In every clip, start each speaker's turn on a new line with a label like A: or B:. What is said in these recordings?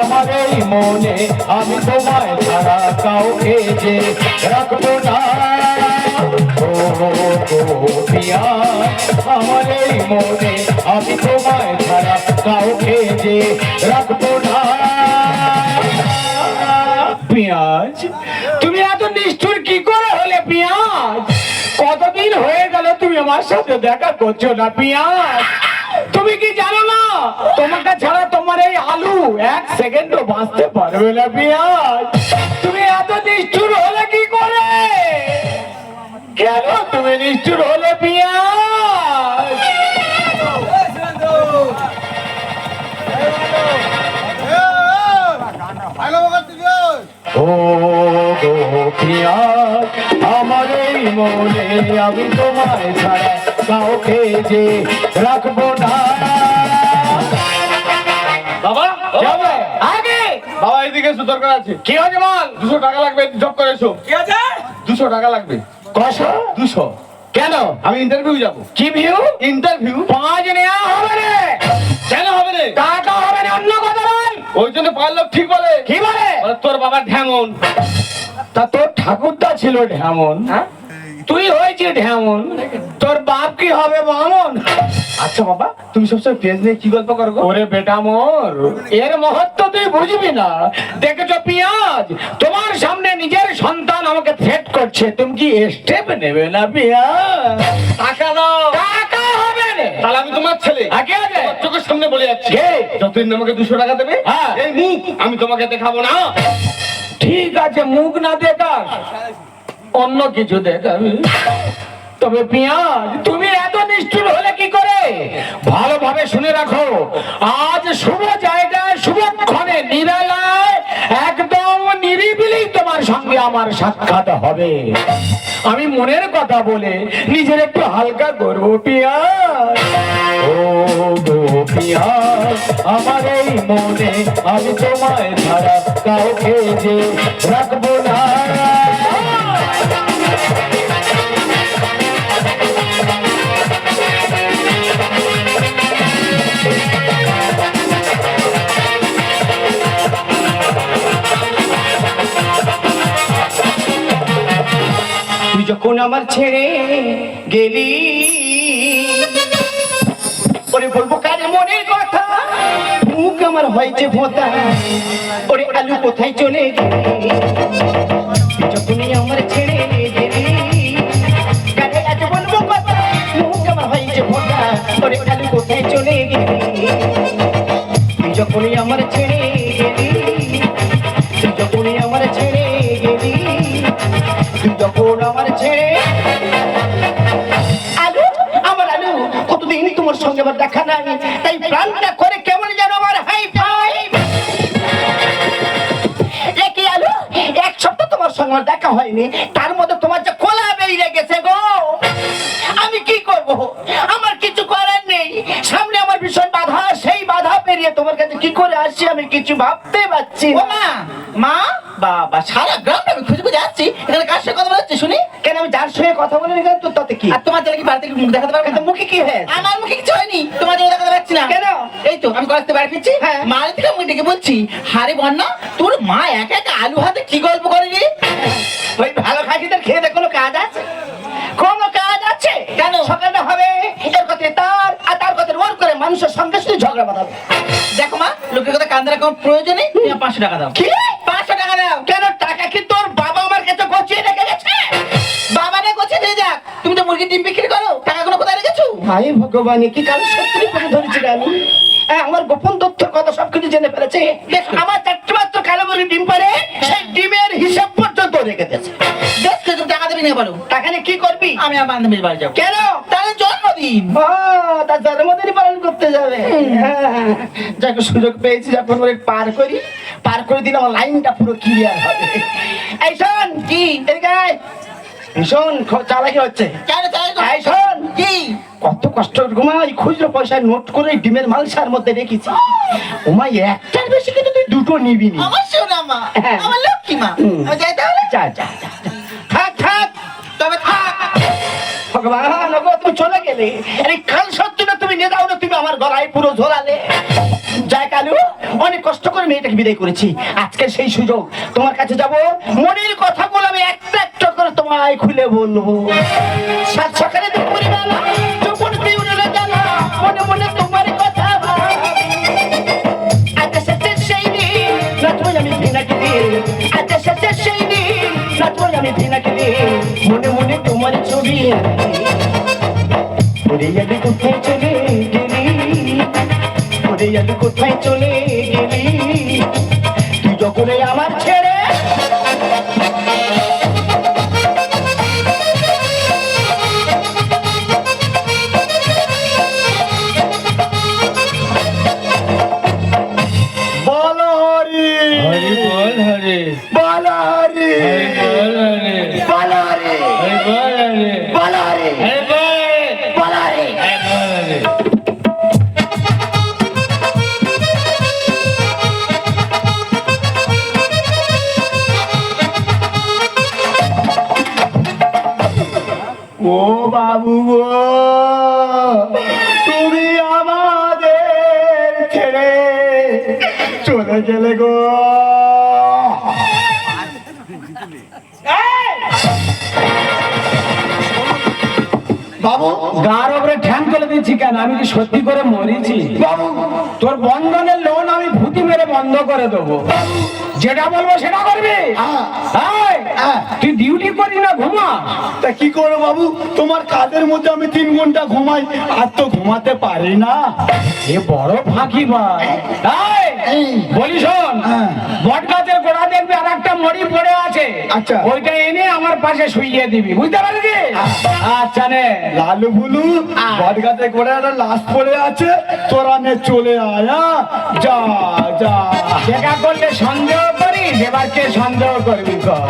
A: আমার এই মনে, আমি তোমায় ছাড়া কাউকে যে রাখব না। আমার এই মনে, আমি তোমায় ছাড়া কাউকে যে রাখব না। পেঁয়াজ, তুমি এত নিষ্ঠুর কি করে হলে পেঁয়াজ? কতদিন হয়ে গেল তুমি আমার সাথে দেখা করছ না পেঁয়াজ? তুমি কি জানো না? তোমাকে ছাড়া তোমার এই আলু এক সেকেন্ডও বাঁচতে পারবে না পেঁয়াজ। তুমি এত নিষ্ঠুর হলে কি করে? কেন তুমি নিষ্ঠুর হলে পেঁয়াজ? আমার মনে আমি তোমায় ছাড়া কাউকে যে রাখব
B: এসো দরকার আছে?
A: কি হয়েছে বল?
B: দুশো টাকা লাগবে জব করে এসো।
C: কি আছে
B: দুশো টাকা লাগবে।
A: কশো
B: দুশো।
A: কেন?
B: আমি ইন্টারভিউ যাব।
A: কি ভিউ
B: ইন্টারভিউ
A: পাঁচ নেওয়া হবে রে।
B: কেন হবে রে?
A: টাকা হবে না অন্য কথা বল।
B: ওই জন্য পাঁচ লোক ঠিক বলে।
A: কি বলে?
B: তোর বাবা ঢ্যাঙন
A: তা তোর ঠাকুরদা ছিল ঢেমন তুই হয়েছিস ঢেমন তোর বাপ কি হবে বামন?
B: আচ্ছা বাবা তুমি সবসময় পেজ নিয়ে কি গল্প করো
A: ওরে বেটা মোর এর মহত্ব তুই বুঝবি না। দেখেছ পিয়াজ? তোমার সামনে নিজের সন্তান আমাকে থ্রেট করছে। তুমি কি স্টেপ নেবে না পিয়াজ?
B: টাকা দাও।
A: টাকা হবে
B: তাহলে আমি তোমার ছেলে।
A: আগে আগে।
B: চোখের সামনে বলে যাচ্ছি? যতদিন আমাকে দুশো টাকা দেবে
A: হ্যাঁ।
B: এই মুখ আমি তোমাকে দেখাবো না।
A: ঠিক আছে মুখ না দেখাস। অন্য কিছু দেখাবি। তবে পিয়াজ, তুমি এত নিষ্ঠুর হলে কি করে? ভালোভাবে শুনে রাখো, আজ শুভ জায়গায় শুভক্ষণে নিরালায়, একদম নিরিবিলি তোমার সঙ্গে আমার সাক্ষাৎ হবে। আমি মনের কথা বলে নিজের একটু হালকা করব পিয়াজ। ও গো পিয়াজ, আমার এই মনে আমি তোমায় ছাড়া কাউকে যে রাখব না।
D: যখন আমার ছেড়ে গেলি? ওরে বলব, কারে মনের কথা? মুখ আমার হয়েছে ভোতা ওরে আলু কোথায় চলে গেলি? সঙ্গে আমার দেখা নাই। তাই প্রাণটা করে কেমন যেন আমার হাই ফাই কি আলু? এক সপ্তাহ তোমার সঙ্গে দেখা হয়নি। তার মধ্যে তোমার যে বেরিয়ে গেছে গো। আমি কি করব? আমার কিছু করার নেই। সামনে আমার ভীষণ বাধা, সেই বাধা পেরিয়ে তোমার কাছে কি করে আসছি আমি কিছু ভাবতে পারছি
C: মা বাবা, সারা আমি খুঁজে খুঁজে আসছি। এখানে
D: সঙ্গে কথা বলে গেলাম তো তাতে কি?
C: আর তোমার ছেলে কি বাড়ি থেকে মুখ দেখাতে পারবে? না
D: মুখে কি হয়েছে?
C: আমার মুখে কিছু হয়নি। তোমার জন্য দেখাতে পারছি না।
D: কেন?
C: এই তো আমি কলেজ বাড়ি ফিরছি।
D: হ্যাঁ।
C: মায়ের থেকে আমি ডেকে বলছি হারে বন্যা তোর মা একা একা আলু হাতে কি গল্প করে রে?
D: ওই ভালো খাসিদের খেয়ে দেখ কোনো কাজ আছে? কোনো কাজ আছে?
C: কেন?
D: সকালটা হবে এর কথা তার আর তার কথা ওর করে মানুষের সঙ্গে শুধু ঝগড়া বাঁধাবে।
C: দেখো মা লোকের কথা কান দেওয়ার কোনো প্রয়োজন তুমি পাঁচশো টাকা দাও।
D: কি?
C: পাঁচশো টাকা দাও।
D: কেন টাকা কি তোর বাবা আমার কাছে গছিয়ে রেখে গেছে?
C: তুমি তো মুরগির ডিম বিক্রি করো টাকাগুলো কোথায় রেখেছো?
D: ভাই ভগবান কি কাল সত্যি করে ধরেছি আমি? হ্যাঁ, আমার গোপন তথ্যের কথা সবকিছু জেনে ফেলেছে। আমার চারটে মাত্র কালো বলি ডিম পারে সেই ডিমের হিসাব পর্যন্ত রেখে দিয়েছে।
C: বেশ তুমি টাকা দেবে নিয়ে বলো।
D: টাকা নিয়ে কি করবি?
C: আমি আমার বান্ধবীর বাড়ি যাব।
D: কেন?
C: তাহলে জন্মদিন।
D: ও, তার জন্মদিন পালন করতে যাবে। হ্যাঁ, যাকে সুযোগ পেয়েছি যখন ওই পার করি। পার করে দিলে আমার লাইনটা পুরো ক্লিয়ার হবে। এই শোন কি? এদিকে। ভীষণ চালাকি হচ্ছে।
C: কি?
D: কত কষ্ট ঘুমাই খুচরো পয়সা নোট করে ডিমের মালসার মধ্যে রেখেছি। ওমাই একটার বেশি কিন্তু তুই দুটো নিবি নি।
C: আমার সোনা মা
D: হ্যাঁ।
C: আমার লক্ষ্মী মা
D: যা যা যা। ভগবান ওগো, তুমি চলে গেলে। এই কাল সত্যি না তুমি নিয়ে যাও না তুমি আমার গলায় পুরো ঝোলালে। যাই কালু অনেক কষ্ট করে মেয়েটাকে বিদায় করেছি। আজকে সেই সুযোগ। তোমার কাছে যাব মনের কথাগুলো আমি একটা একটা করে তোমায় খুলে বলব। সাত সকালে দুপুরে। সেই দিন নাচবো আমি ভিনাকে আমি ওরে আলু কোথায় চলে গেলি ওরে আলু কোথায় চলে গেলি তুই যখন আমার ছেড়ে বলো হরি।
A: হরি বল হরে।
D: বলো হরি। গো তুমি আমাদের ছেড়ে চলে গেলে গো। বাবু
A: গার ওপরে ঠ্যাং তুলে দিচ্ছি কেন? আমি কি সত্যি করে মরেছি?
D: বাবু।
A: তোর বন্ধনের লোন আমি ভূতি মেরে বন্ধ করে দেবো। যেটা বলব সেটা করবি?
D: হ্যাঁ। হ্যাঁ।
A: তুই ডিউটি করি না ঘুমা
D: তা কি করো বাবু? তোমার কাজের মধ্যে আমি তিন ঘণ্টা ঘুমাই আর তো ঘুমাতে পারি না।
A: এ বড় ফাঁকি ভাই। বলি শোন
D: হ্যাঁ।
A: বট গাছের গোড়া দেখবি আর একটা মরি পড়ে আছে।
D: আচ্ছা।
A: ওইটা এনে আমার পাশে শুইয়ে দিবি। বুঝতে পারলি? আচ্ছা। নে।
D: লালু বুলু বট গাছে করে একটা লাশ পড়ে আছে তোরা নে চলে আয়া যা যা।
A: দেখা করলে সন্দেহ করিস এবার কে সন্দেহ করবি কর?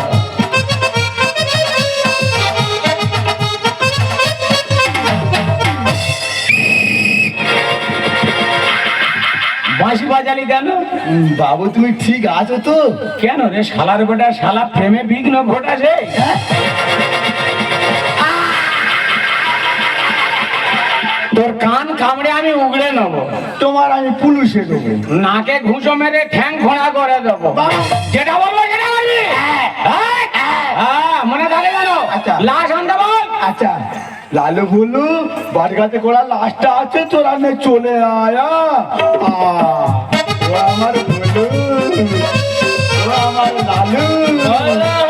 A: বাঁশি বাজালি কেন?
D: বাবু তুমি ঠিক আছো তো?
A: কেন রে শালার বেটা? শালা প্রেমে বিঘ্ন ঘটাছে? কামড়ে আমি উগড়ে নেব।
D: তোমার আমি পুলিশে দেবো
A: নাকে ঘুষো মেরে ঠ্যাং খোঁড়া করে দেবো। যেটা বলব সেটা বলবি? হ্যাঁ, মনে থাকে জানো
D: আচ্ছা।
A: লাশ আনতে বল।
D: আচ্ছা। লালু বুলু বট গাছে করা লাশটা আছে তোরা নে চলে আয়া আমার বুলু আমার লালু।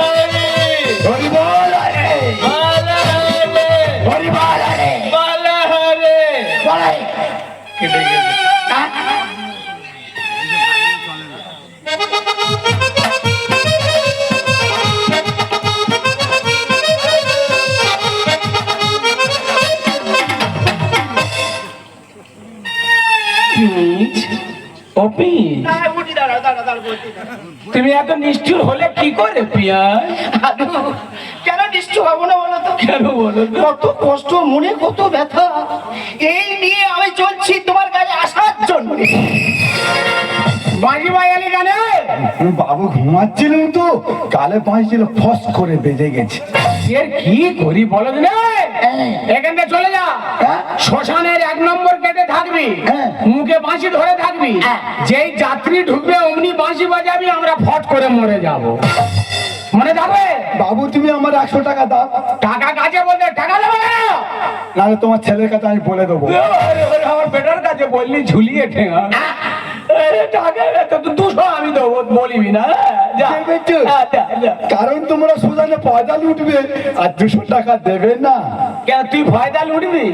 A: তুমি এত নিষ্ঠুর হলে কি করে পিয়া
D: কেন নিশ্চয় হব না বলো তো?
A: কেন বলো
D: কত কষ্ট মনে কত ব্যথা। এই নিয়ে আমি চলছি তোমার কাছে আসার জন্য।
A: বাজালি
D: বাবু ঘুমাচ্ছিলাম তো গালে পাঁচছিল ফস করে বেজে গেছে।
A: এর কি করি বলো দিনে এখান থেকে চলে যা।
D: হ্যাঁ?
A: শ্মশানের এক নম্বর থাকবি
D: হ্যাঁ।
A: মুখে বাঁশি ধরে থাকবি?
D: হ্যাঁ।
A: যেই যাত্রী ঢুকবে অমনি বাঁশি বাজাবি আমরা ফট করে মরে যাব। মনে যাবে?
D: বাবু তুমি আমার একশো টাকা দাও।
A: টাকা কাজে বলতে টাকা দেবো না?
D: নাহলে তোমার ছেলের কাছে আমি বলে দেবো।
A: আমার বেটার কাছে বললি ঝুলিয়ে ঠেঙা। দেবো
D: দেবে?
A: হ্যাঁ, যা, যা।
D: কারণ তোমরা সোজানে পয়সা লুটবে আর দুশো টাকা দেবে না।
A: কেন তুই ভয়দা লুটবি?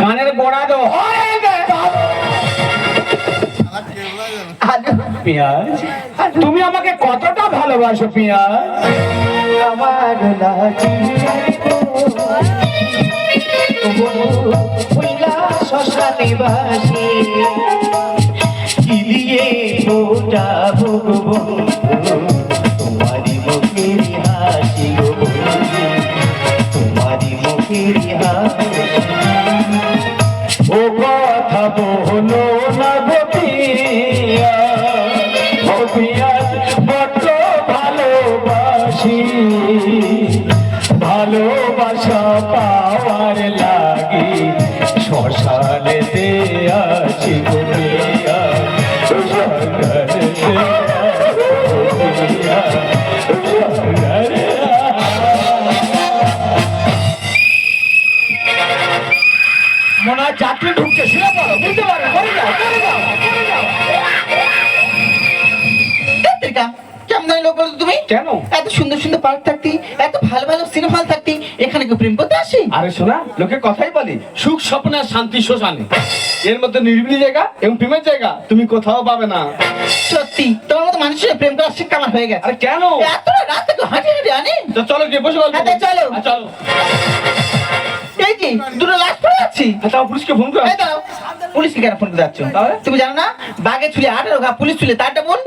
A: কানের গোড়া দো পিয়াজ। তুমি আমাকে কতটা ভালোবাসো পিয়াজ?
D: আমার ফোটা
A: যাত্রী পড়ো বুঝতে পারো করে যাও করে যাও করে যাও
C: কেমন লোক বলো তুমি?
A: কেন?
C: এত সুন্দর সুন্দর পার্ক থাকতি এত ভালো ভালো সিনেমা হল থাকতি এখানে কি প্রেম করতে আসি?
B: আরে শোনা লোকে কথাই বলে সুখ স্বপ্নে আর শান্তি শ্মশানে এর মধ্যে নিরিবিলি জায়গা এবং প্রেমের জায়গা তুমি কোথাও পাবে না।
C: সত্যি তোমার মতো মানুষের প্রেম করার শিক্ষা আমার হয়ে গেছে।
B: আরে কেন?
C: এত রাত থেকে হাঁটি হাঁটি আনি।
B: তো চলো গিয়ে বসে গল্প
C: হ্যাঁ, চলো।
B: হ্যাঁ, চলো।
C: এই যে দুটো লাশ পড়ে যাচ্ছি?
B: হ্যাঁ, তাও পুলিশকে ফোন করো।
C: দাও পুলিশকে কেন ফোন করে যাচ্ছ? তুমি জানো না? বাঘে ছুলে আঠারো ঘা পুলিশ ছুলে তারটা বোন?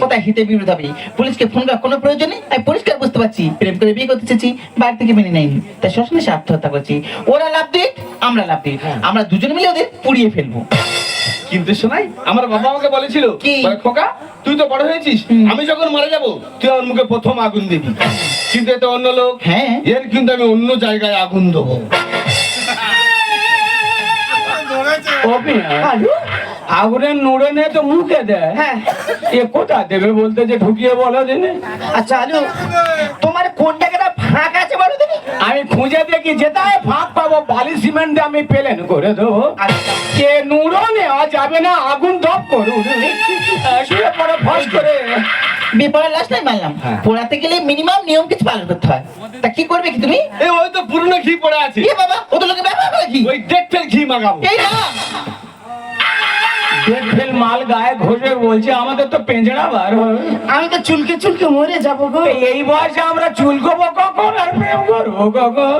C: কোথায় হিতে বিরোধ হবে? পুলিশকে ফোন করার কোনো প্রয়োজন নেই? আমি পরিষ্কার বুঝতে পারছি প্রেম করে বিয়ে করতে চেয়েছি বাড়ি থেকে মেনে নেয়নি। তাই শ্মশানে সে আত্মহত্যা করছি। ওরা লাভ দিক আমরা লাভ দিক। আমরা দুজন মিলে ওদের পুড়িয়ে ফেলব।
B: কিন্তু শোনাই আমার বাবা আমাকে বলেছিল
C: কি?
B: খোকা তুই তো বড় হয়েছিস আমি যখন মারা যাব তুই আমার মুখে প্রথম আগুন দিবি। কিন্তু এতে অন্য লোক
C: হ্যাঁ।
B: এর কিন্তু আমি অন্য জায়গায় আগুন দেবো।
A: নুড়ে নিয়ে তো মুখে দেয়।
C: হ্যাঁ।
A: এ কোথা দেবে বলতে যে ঢুকিয়ে বলো দিনে
C: আচ্ছা আলু তোমার কোন জায়গাটা ফাঁকা আছে বলো তুমি
A: আমি খুঁজে দেখি যেটাই ফাঁক পাবো বালি সিমেন্ট আমি পেলেন করে দেবো।
C: আচ্ছা।
A: কে নুড়ো নেওয়া যাবে না আগুন ধপ করুন। শুয়ে পড়ে ফস করে।
C: বিপরের লাস্ট নাই মানলাম।
A: পড়াতে
C: পোড়াতে গেলে মিনিমাম নিয়ম কিছু পালন করতে হয়। তা কি করবে কি তুমি?
B: এই ওই তো পুরনো ঘি পড়ে আছে।
C: এ বাবা ও তো লোকে ব্যবহার করে কি
B: ওই ডেকটের ঘি মাগাবো।
C: এই না
A: ফেল মাল গায়ে বলছে আমাদের তো পেঁচড়া বার হবে।
D: আমি তো চুলকে চুলকে মরে যাব গো।
A: এই বয়সে আমরা চুলকবো কখন আর প্রেম করব কখন?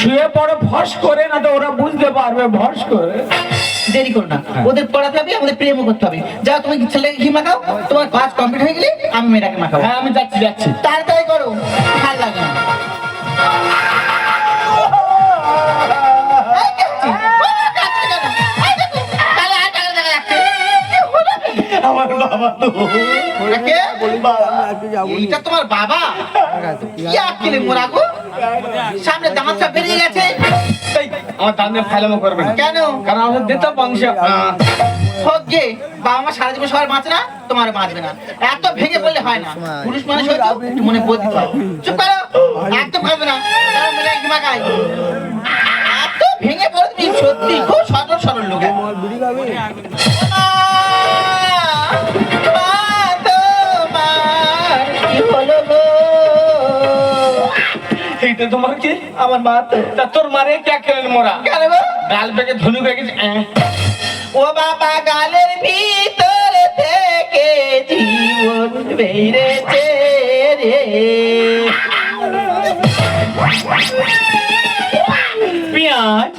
A: শুয়ে পড়ে ফস করে না তো ওরা বুঝতে পারবে ভস করে।
C: দেরি করো না।
A: হ্যাঁ।
C: ওদের পড়াতে হবে আমাদের প্রেমও করতে হবে। যাও তুমি ছেলেকে ঘি মাখাও? তোমার কাজ কমপ্লিট হয়ে গেলে আমি মেয়েটাকে মাখাবো।
B: হ্যাঁ আমি যাচ্ছি যাচ্ছি।
C: তাড়াতাড়ি করো ভালো লাগে
D: বাবা তো।
C: কে? এইটা তোমার বাবা? মোরা গো? সামনে দাঁত বেরিয়ে গেছে।
B: আমার দাঁত নিয়ে ফাইলামো করবে
C: কেন?
B: কারণ আমাদের দিতে বংশ
C: হোক গে বাবা মা সারা জীবন সবার বাঁচে না তোমার বাঁচবে না। এত ভেঙে বললে হয় না। পুরুষ মানুষ হয়তো একটু মনে বোধ দিতে চুপ করো একদম খাবে না। একদম মাখাই এত ভেঙে পড়ে তুমি সত্যি খুব সরল সরল লোক।
B: এইটা তোমার কি?
C: আমার মা তো।
B: তা তোর মারে কে খেলেন মোরা?
C: কেন গো?
B: গাল পেকে ধনু গেছে
C: ও বাবা গালের ভিতর থেকে জীবন বেড়েছে রে।
A: পেঁয়াজ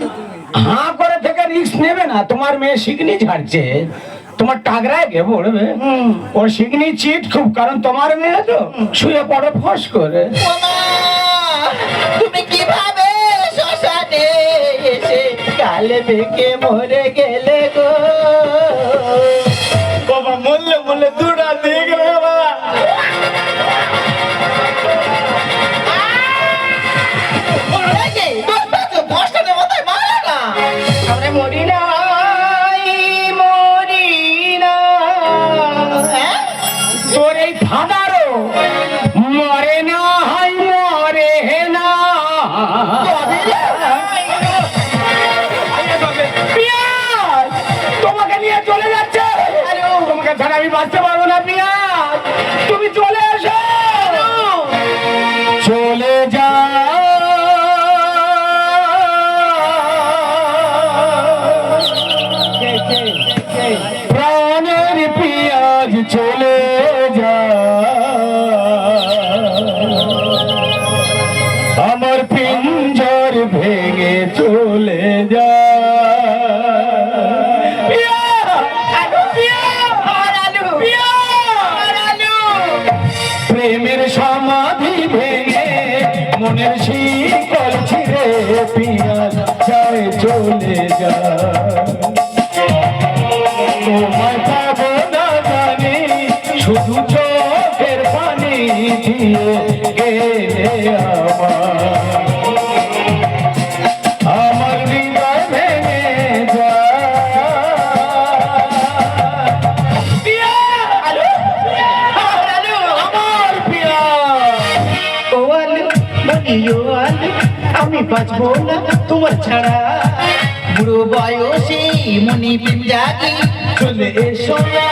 A: হাঁ করে থেকে রিস্ক নেবে না। তোমার মেয়ে শিকনি ঝাড়ছে তোমার টাগরায় গে পড়বে। ও শিকনি চিট খুব কারণ তোমার মেয়ে তো শুয়ে পড়ে ফস করে।
C: তুমি কীভাবে শ্মশানে এসে গালে বেঁকে মরে গেলে গো?
B: বাবা মরলে মরলে দুটা দিয়ে গেলে বাবা।
C: মারো না।
A: চলে যা তোমায় পাবো না জানি শুধু চোখের পানি
D: আমি বাঁচবো না তোমার ছাড়া।
C: বুড়ো বয়সে মনি জাগে
A: চলে এসো না।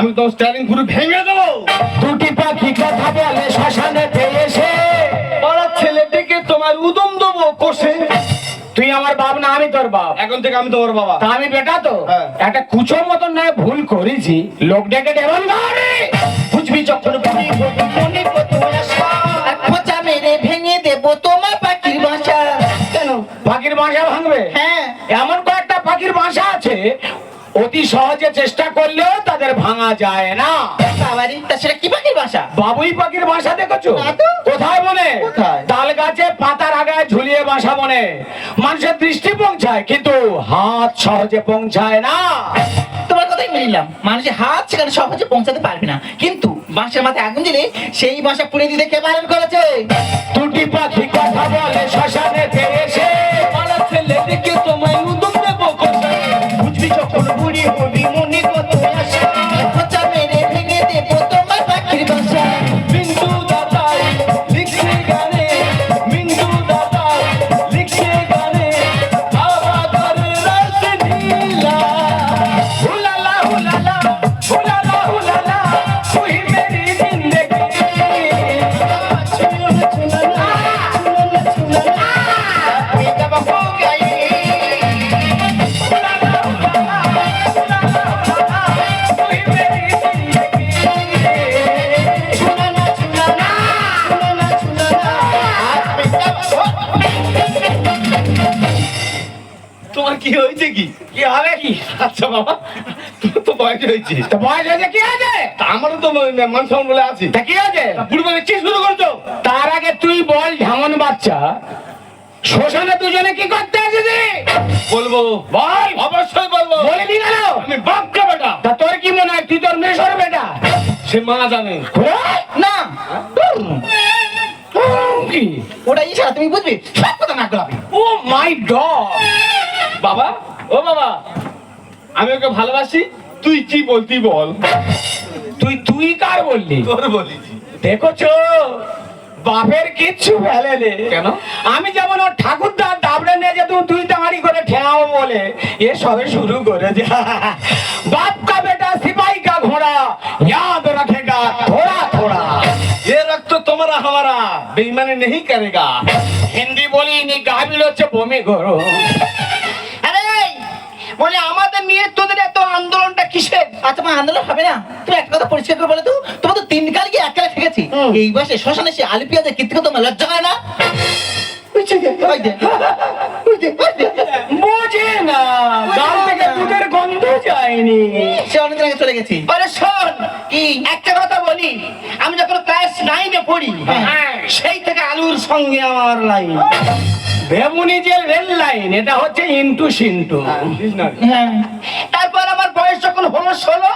D: আমি
B: তো স্টারিং পুরো ভেঙে দেবো।
A: দুটি পাখি কথা বলে শ্মশানে এসে।
B: পাড়ার ছেলেটিকে তোমার উদম দেবো কোষে।
A: তুই আমার বাপ না আমি তোর বাপ।
B: এখন থেকে আমি তোমার বাবা।
A: তা আমি বেটা তো?
B: হ্যাঁ।
A: একটা কুচো মতন নয় ভুল করেছি। লোক ডেকে ডেবন
D: বুঝবি যখন বুড়ি মনে
C: খোঁচা মেরে ভেঙে দেবো তোমার পাখির বাসা।
D: কেন?
A: পাখির বাসা ভাঙবে?
C: হ্যাঁ।
A: এমন কয়েকটা পাখির বাসা আছে অতি সহজে চেষ্টা করলেও তাদের ভাঙা যায় না।
C: বাবারি তা সেটা কি পাখির বাসা?
A: বাবুই পাখির বাসা দেখেছ? কোথায় মনে
C: কোথায়?
A: তাল গাছে পাতার আগায় ঝুলিয়ে বাসা মনে মানুষের দৃষ্টি পৌঁছায় কিন্তু হাত সহজে পৌঁছায় না।
C: তোমার কথাই মিলিলাম মানুষের হাত সেখানে সহজে পৌঁছাতে পারবে না। কিন্তু বাঁশের মাথায় আগুন দিলে সেই বাসা পুড়ে দিতে কে বারণ করেছে?
A: দুটি পাখি কথা বলে শ্মশানে এসে।
B: পাড়ার ছেলেটিকে তোমায় কি? কি
A: কি হবে কি?
B: আচ্ছা বাবা তোমার তো বয়স হয়েছে।
A: তো বয়স হয়েছে কি আছে
B: তা আমারও তো মান সম্মান বলে আছে।
A: তা কি আছে
B: পূর্বে কি শুরু করছ?
A: তার আগে তুই বল ঝামন বাচ্চা শ্মশানে দুজনে কি করতে এসেছিস
B: বলব।
A: বল।
B: অবশ্যই বলব।
A: বলে দি গেল
B: আমি বাপকে বেটা।
A: তা তোর কি মনে হয় তুই তোর মেশর বেটা?
B: সে মা জানে।
C: না।
A: কি?
C: ওটা ইশারা তুমি বুঝবে? সব কথা না গোলাপি
A: ও মাই গড।
B: বাবা ও বাবা আমি ওকে ভালোবাসি তুই কি বলতি বল?
A: তুই তুই কার বললি?
B: তোর বলি
A: দেখোছো বাপের কিচ্ছু ফেলে নে।
B: কেন?
A: আমি যেমন ওর ঠাকুরদার দাবড়ে নিয়ে যে তুমি তুই তাড়ি করে ঠেয়াও বলে। এ সবে শুরু করে যে বাপ কা বেটা সিপাই কা ঘোড়া याद रखेगा ঘোড়া थोड़ा
B: এ রক্ত तुम्हारा हमारा बेईमानी नहीं করেগা।
A: হিন্দি বলি নি गाभिल হচ্ছে বমি করো
C: বলে আমাদের নিয়ে তোদের এত আন্দোলনটা কিসের আচ্ছা মা আন্দোলন হবে না তুমি একটা কথা পরিষ্কার করে বলে তো তোমার তো তিন কাল গিয়ে একলা ঠেকেছি এই বয়সে শ্মশানে সে আলু পেঁয়াজের কীর্তি তোমার লজ্জা হয় না।
A: বুঝে না গাল থেকে দুধের গন্ধ যায়নি
C: সে অনেকদিন আগে চলে গেছি।
D: আরে শোন
C: কি?
D: একটা কথা বলি আমি যখন ক্লাস নাইনে পড়ি
C: হ্যাঁ।
D: সেই থেকে আলুর সঙ্গে আমার লাইন
A: যে রেল লাইন এটা হচ্ছে ইন্টু সিন্টু।
C: হ্যাঁ
D: তারপর আমার বয়স যখন হলো ষোলো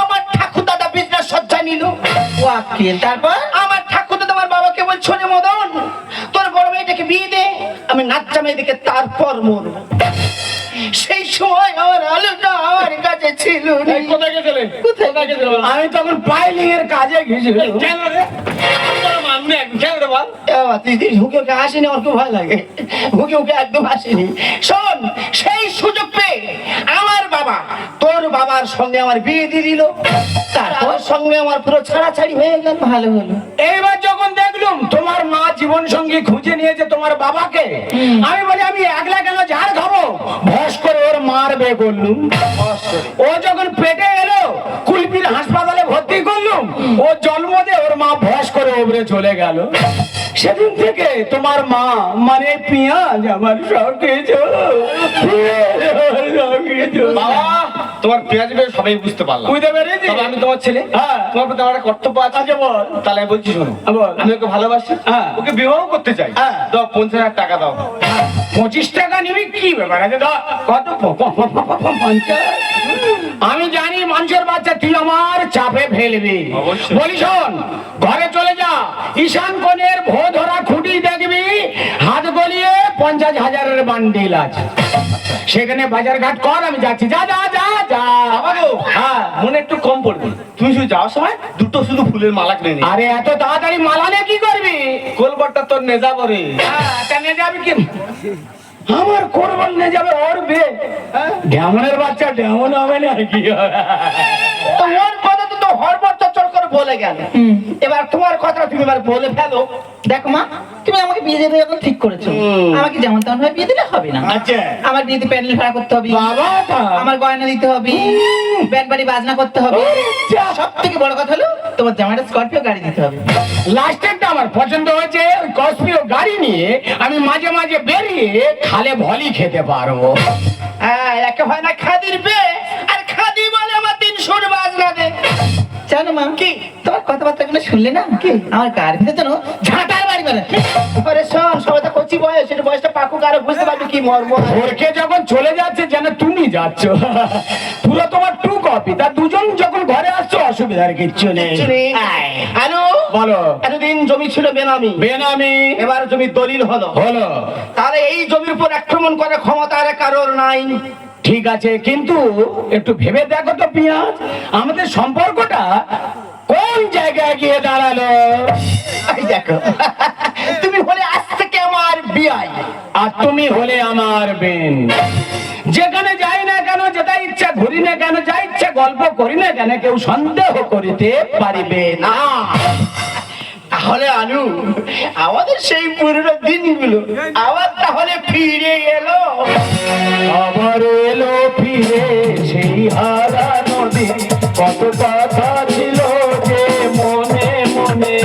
D: আমার ঠাকুর দাদা বিজনেস সজ্জা নিল।
C: তারপর?
D: আমার ঠাকুর দাদা আমার বাবাকে বলছো রে মদন তোর বড় মেয়েটাকে বিয়ে দে আমি নাচ্চা মেয়েদিকে তারপর মরবো। সেই সময় আমার আলুটা আমার কাছে ছিল
B: কোথায় কোথায়
A: আমি তখন পাইলিং এর কাজে গেছিলাম
B: কেন রে।
D: আমার খুব ভালো লাগে। হুকে হুকে একদম শোন সেই সুযোগ পেয়ে আমার বাবা তোর বাবার সঙ্গে আমার বিয়ে দিয়ে দিল। তারপর সঙ্গে আমার পুরো ছাড়াছাড়ি হয়ে গেল। ভালো হলো।
A: এইবার যখন দেখলুম তোমার মা জীবন সঙ্গী খুঁজে নিয়েছে তোমার বাবাকে আমি বলি আমি একলা কেন ঝাড় খাব? ভস করে ওর মারবে করলুম। ও যখন পেটে এলো কুলপির হাসপাতালে ভর্তি করলুম ও জন্ম দে ওর মা ভস করে ওবরে চলে গেল। সেদিন থেকে তোমার মা মানে পেঁয়াজ আমার সব কিছু সব কিছু।
B: বাবা তোমার পেঁয়াজ বেশ সবাই বুঝতে পারলাম।
A: বুঝতে পেরেছি
B: তবে আমি তোমার ছেলে।
A: হ্যাঁ।
B: তোমার প্রতি আমার একটা কর্তব্য আছে।
A: আচ্ছা বল।
B: তাহলে আমি বলছি শোনো।
A: বল।
B: আমি ওকে ভালোবাসি।
A: হ্যাঁ।
B: ওকে বিবাহ করতে চাই।
A: হ্যাঁ।
B: দাও পঞ্চাশ হাজার টাকা দাও।
A: পঁচিশ টাকা নিবি? কি ব্যাপার আছে? ধর, কত? আমি জানি মানুষের বাচ্চা তুই আমার চাপে ফেলবি। বলি শোন ঘরে চলে যা। ঈশান কোণের ভো ধরা খুঁটি দেখবি। পঞ্চাশ হাজারের বান্ডিল আছে। সেখানে বাজার ঘাট কর আমি যাচ্ছি। যা যা যা যা। হ্যাঁ।
B: মনে একটু কম পড়বে। তুমি শুধু যাওয়ার সময় দুটো শুধু ফুলের মালা কিনে নি
A: আরে এত তাড়াতাড়ি মালানে কি করবি?
B: কোলবারটা তোর নেজা করে
A: হ্যাঁ, তা নিয়ে যাবি কি? আমার কোরবান নিয়ে যাবে ওর বে ডেমনের বাচ্চা ডেমন হবে না কি?
D: ওর কথা তো হরবর করে বলে গেল। এবার তোমার কথা তুমি এবার বলে ফেলো।
C: দেখো মা তুমি আমাকে বিয়ে এখন ঠিক করেছ। আমাকে যেমন তেমন ভাবে বিয়ে দিলে হবে না।
A: আচ্ছা।
C: আমার বিয়েতে প্যান্ডেল ভাড়া করতে হবে। আমার গয়না দিতে হবে। ব্যান্ড বাড়ি বাজনা করতে হবে। সব থেকে বড় কথা হলো তোমার জামাইটা স্করপিও গাড়ি দিতে হবে।
A: লাস্টেরটা আমার পছন্দ হয়েছে ওই কসপিও গাড়ি নিয়ে আমি মাঝে মাঝে বেরিয়ে খালে ভলি খেতে পারব।
D: হ্যাঁ একে হয় না খাদির বে আর খাদি বলে আমার তিনশোর বাজনা দে
C: জানো মা কি তোমার কথাবার্তা গুলো শুনলে না কি আমার গাড়ি ভিতরে যেন ঝাঁটার বাড়ি মানে
D: আরে শোন সবাই তো কচি বয়স এটা বয়সটা পাকুক আর বুঝতে পারবি কি মর্ম।
A: ভোরকে যখন চলে যাচ্ছে যেন তুমি যাচ্ছ। পুরো তোমার টু কপি তা দুজন যখন ঘরে আসছো অসুবিধার কিচ্ছু নেই।
D: হ্যালো
A: বলো।
D: এতদিন জমি ছিল বেনামি।
A: বেনামি।
D: এবার জমি দলিল হলো।
A: হলো।
D: তাহলে এই জমির উপর আক্রমণ করার ক্ষমতা আর কারোর নাই।
A: ঠিক আছে, কিন্তু একটু ভেবে দেখো তো পিয়াজ, আমাদের সম্পর্কটা কোন জায়গায় গিয়ে দাঁড়াল?
D: দেখো, তুমি হলে আজ থেকে আমার বিয়াই,
A: আর তুমি হলে আমার বেন। যেখানে যাই না কেন, যেটা ইচ্ছা ঘুরি না কেন, যা ইচ্ছা গল্প করি না কেন, কেউ সন্দেহ করিতে পারিবে না।
D: তাহলে আলু আমাদের সেই পুরনো দিনগুলো আবার তাহলে ফিরে এলো।
A: আবার এলো ফিরে সেই হারানো দিন কত কথা ছিল যে মনে মনে।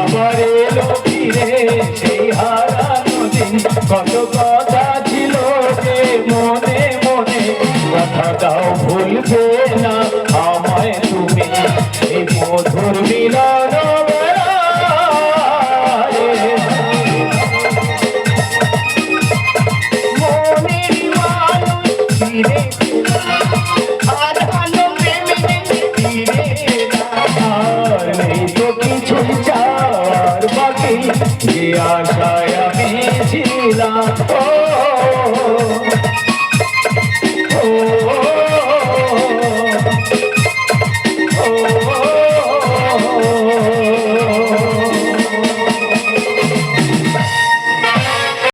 A: আবার এলো ফিরে সেই হারানো দিন কত কথা ছিল যে মনে মনে। কথাটাও ভুলবে না মধুর মিলা